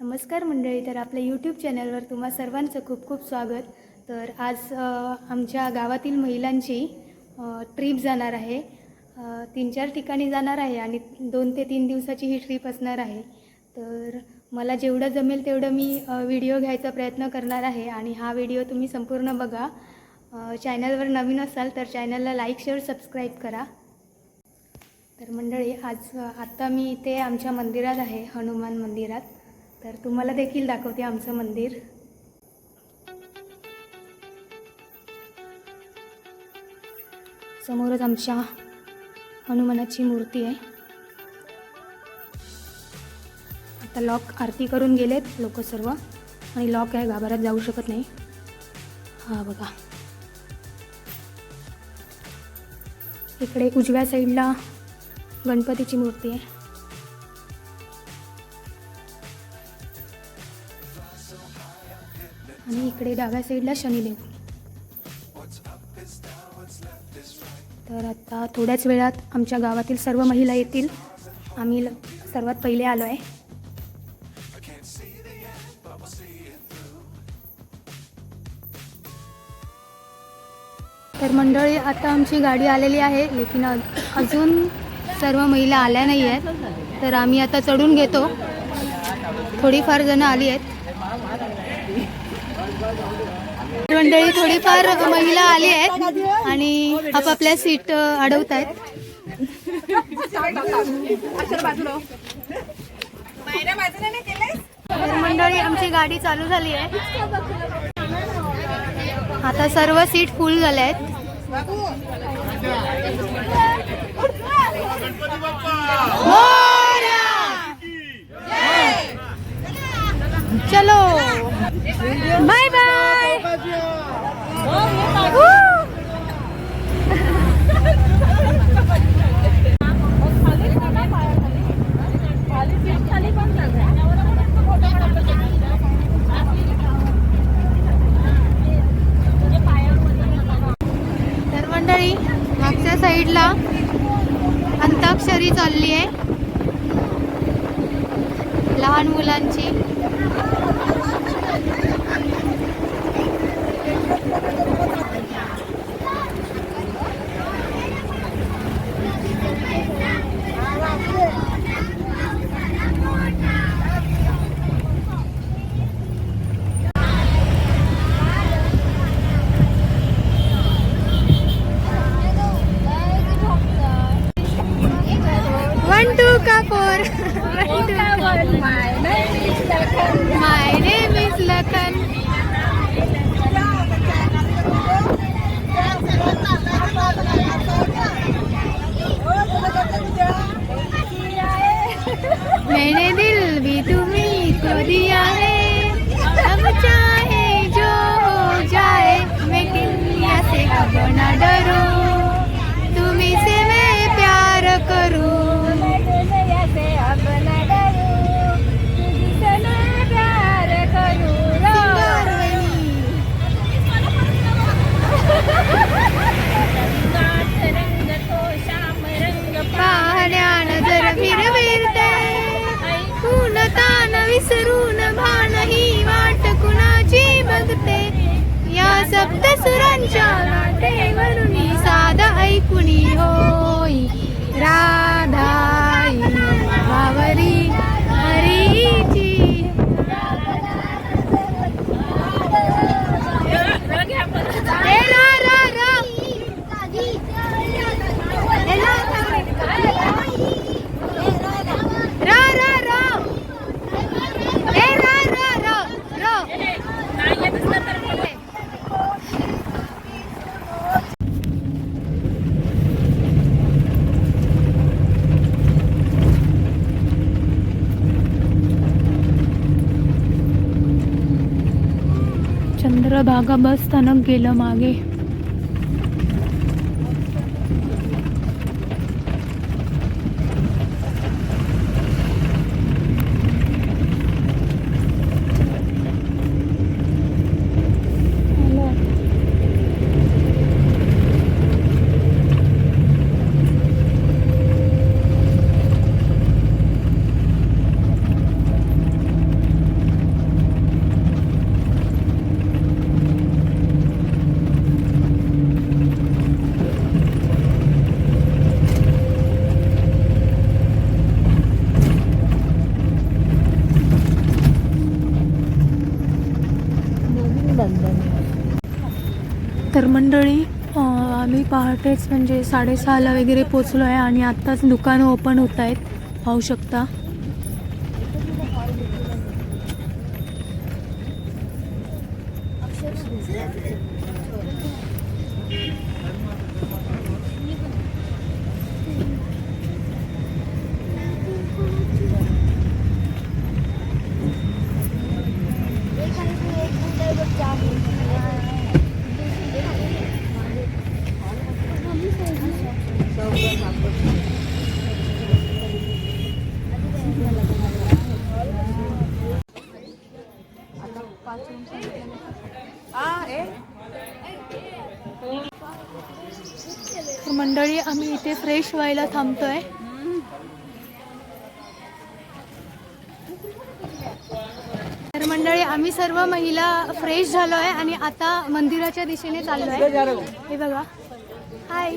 नमस्कार मंडळी तर आपल्या यूट्यूब चॅनलवर तुम्हा सर्वांचं खूप खूप स्वागत. तर आज आमच्या गावातील महिलांची ट्रीप जाणार आहे. तीन चार ठिकाणी जाणार आहे आणि दोन ते तीन दिवसाची ही ट्रीप असणार आहे. तर मला जेवढं जमेल तेवढं मी व्हिडिओ घ्यायचा प्रयत्न करणार आहे आणि हा व्हिडिओ तुम्ही संपूर्ण बघा. चॅनलवर नवीन असाल तर चॅनलला लाईक शेअर सबस्क्राईब करा. तर मंडळी आज आत्ता मी इथे आमच्या मंदिरात आहे हनुमान मंदिरात. तर तुम्हाला देखील दाखवते आमचं मंदिर. समोरच आमच्या हनुमानाची मूर्ती आहे. आता लॉक आरती करून गेलेत लोक सर्व. आणि लॉक आहे गाभाऱ्यात जाऊ शकत नाही. हा बघा. इकडे उजव्या साईडला गणपतीची मूर्ती आहे. इकडे डाव्या साईडला शनिदेव. तर आता थोड्याच वेळात आमच्या गावातील सर्व महिला येतील. आम्ही सर्वात पहिले आलो आहे तर मंडळी आता आमची गाडी आलेली आहे लेकिन अजून सर्व महिला आल्या नाही आहेत तर आम्ही आता चढून घेतो. थोडीफार जणं आली आहेत. मंडळी थोडीफार महिला आली आहेत आणि आपापल्या सीट अडवत आहेत मंडळी आमची गाडी चालू झाली आहे. आता सर्व सीट फुल झाल्या आहेत. चलो! बाय तर मंडळी मागच्या साईडला अंताक्षरी चालली आहे. लहान मुलांची. To my name is Lakhan मैंने दिल भी तुम्ही को दिया है। अब चाहे जो हो जाए, मैं किन्या से कब न डरूं। चंद्रभागा बस स्थानक गेलं मागे. तर मंडळी आम्ही पहाटेच म्हणजे साडेसहाला वगैरे पोचलो आहे आणि आत्ताच दुकानं ओपन होत आहेत पाहू शकता तर मंडळी आम्ही इथे फ्रेश व्हायला थांबतोय. तर मंडळी आम्ही सर्व महिला फ्रेश झालो आहे आणि आता मंदिराच्या दिशेने चाललो आहे हे बघा. हाय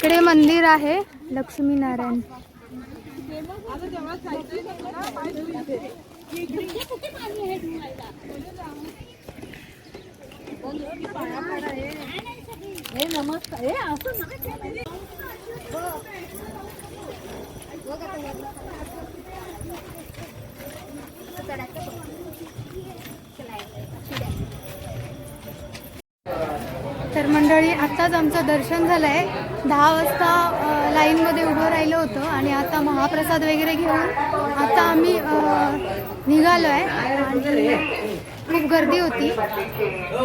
इकडे मंदिर आहे लक्ष्मीनारायण तर मंडळी आत्ताच आमचं दर्शन झालं आहे दहा वाजता लाईनमध्ये उभं राहिलं होतं आणि आता महाप्रसाद वगैरे घेऊन आता आम्ही निघालो आहे आणि खूप गर्दी होती. हो,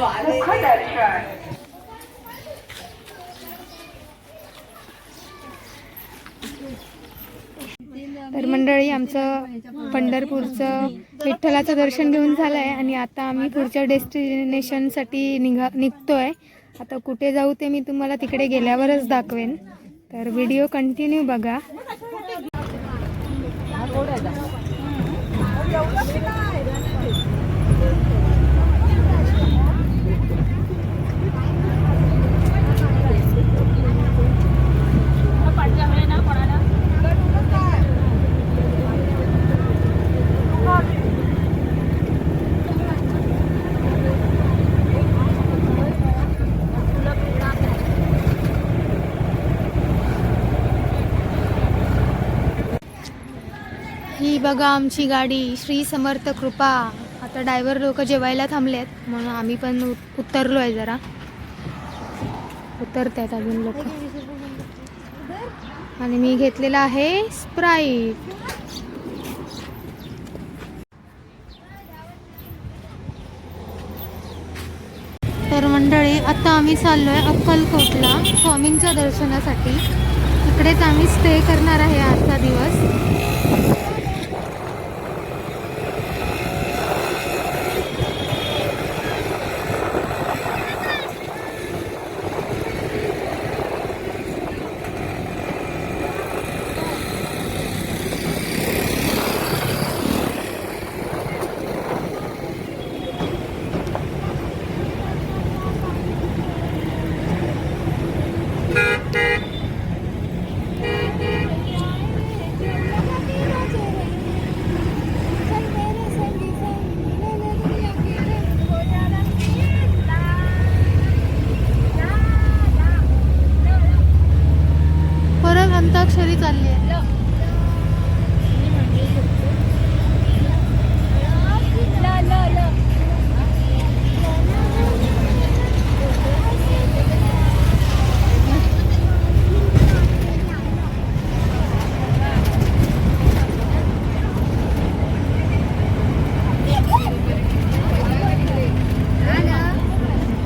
तर मंडळी आमचं पंढरपूरचं विठ्ठलाचं दर्शन घेऊन झालं आहे आणि आता आम्ही पुढच्या डेस्टिनेशनसाठी निघा निघतो आहे आता कुठे जाऊ ते मी तुम्हाला तिकडे गेल्यावरच दाखवेन. तर व्हिडिओ कंटिन्यू बघा. ही बघा आमची गाडी. श्री समर्थ कृपा. आता डायव्हर लोक जेवायला थांबले आहेत म्हणून आम्ही पण उतरलो आहे जरा. उतरतात अजून लोक. आणि मी घेतलेला आहे स्प्राईट तर मंडळी आता आम्ही चाललो आहे अक्कलकोटला स्वामींच्या दर्शनासाठी. इकडेच आम्ही स्टे करणार आहे आजचा दिवस. चालली आहे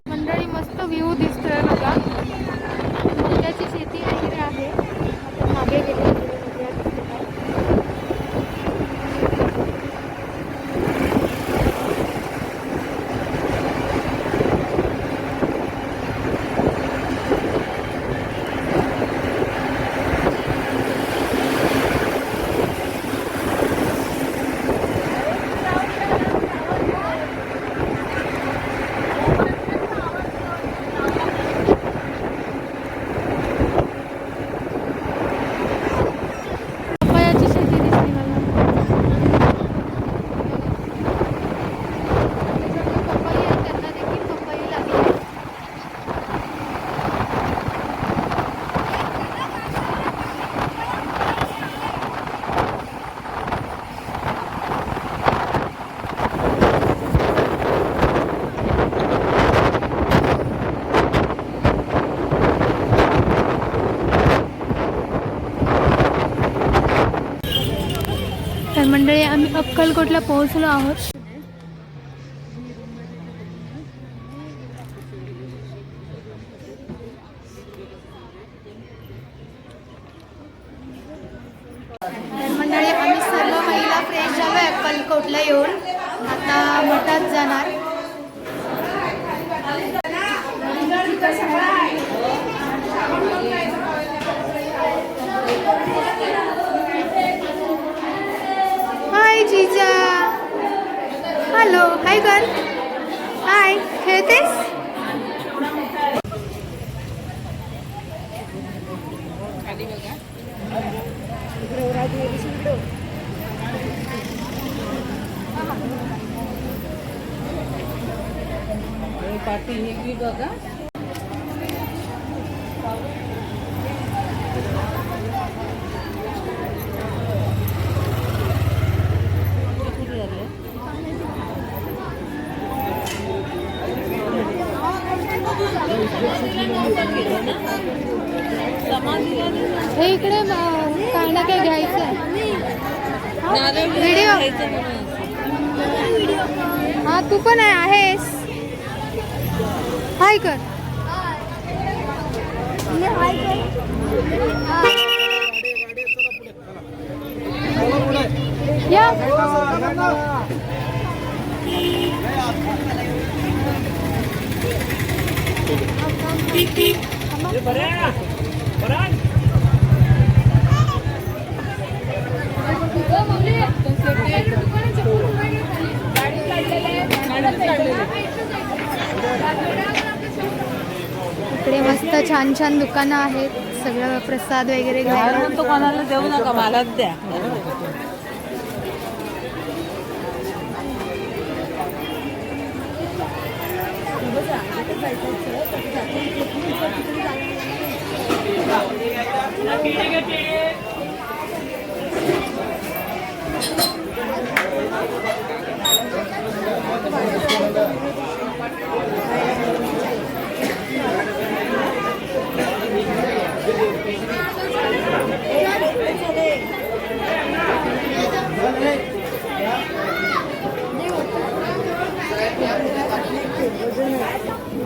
मंडळी मस्त व्ह्यू दिसतोय बघा अक्कलकोटला पोहोचलो आहोत. मंडळी आम्ही सर्व महिला फ्रेश झालो आहे अक्कलकोटला येऊन. आता मठात जाणार. हाय कर हाय खेळतेस पाठी ही बी बघा कुठे आले? समाधीला नाही ना. हे इकडे अं, काय ना काय घ्यायचं आहे नारळ व्हिडिओ. हा तू पण आहे आहेस. हाय कर. या इकडे मस्त छान छान दुकानं आहेत. सगळं प्रसाद वगैरे तो कोणाला देऊ नका मलाच द्या.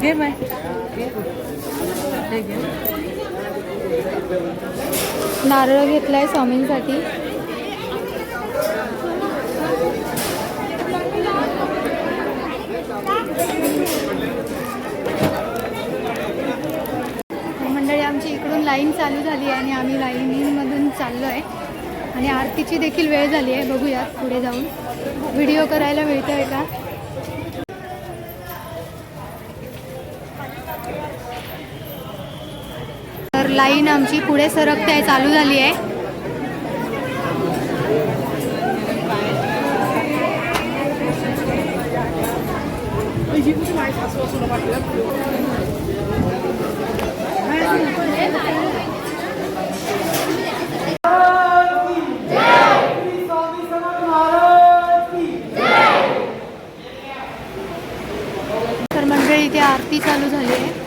घे बाय. नारळ घेतलाय स्वामींसाठी मंडळी आमची इकडून लाईन चालू झाली आहे आणि आम्ही लाईनीमधून चाललो आहे. आणि आरतीची देखील वेळ झाली आहे. बघूयात पुढे जाऊन. व्हिडिओ करायला मिळतो आहे का? तर लाईन आमची पुढे सरकते आहे. चालू झाली आहे. तर मंडळी इथे आरती चालू झाली आहे.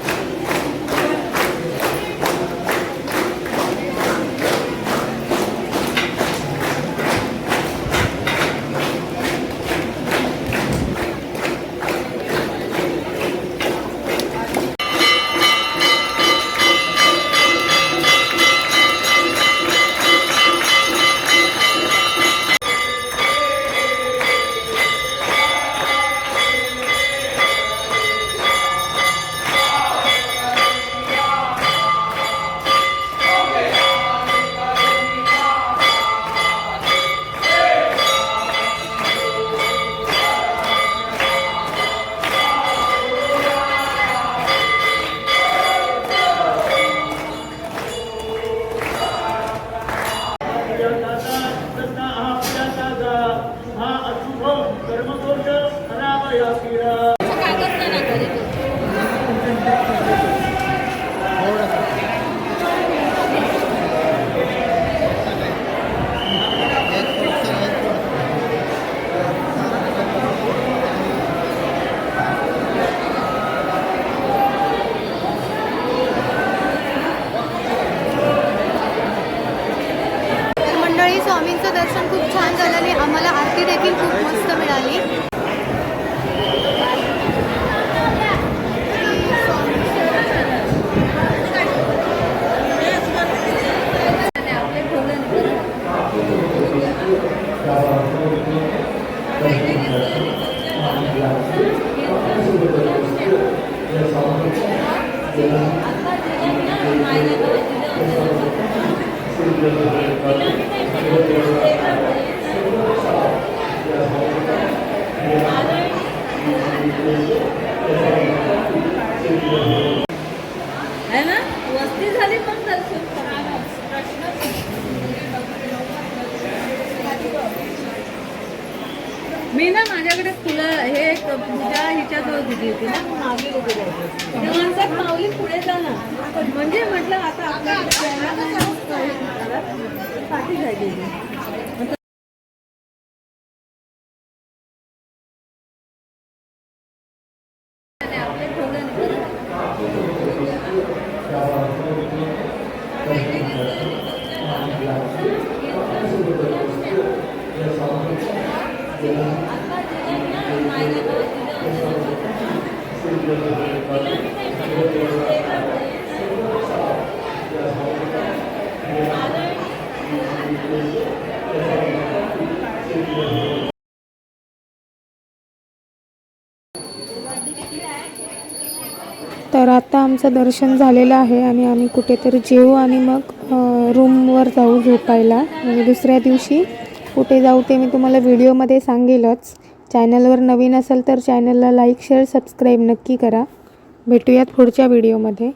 है ना वस्ती झाली पण मी ना माझ्याकडे फुलं हे एक पूजा हिच्याजवळ दिली होती ना मागे उभी माणसात माऊली पुढे जा ना. म्हणजे म्हटलं आता आपल्याकडे पाठी झाली तर आता आमचं दर्शन झालेलं आहे आणि आम्ही कुठेतरी जेवू आणि मग रूमवर जाऊ झोपायला. आणि दुसऱ्या दिवशी कुठे जाऊ ते मी तुम्हाला व्हिडिओमध्ये सांगेलच. चॅनलवर नवीन असेल तर चॅनलला लाईक शेअर सबस्क्राईब नक्की करा. भेटूयात पुढच्या व्हिडिओमध्ये.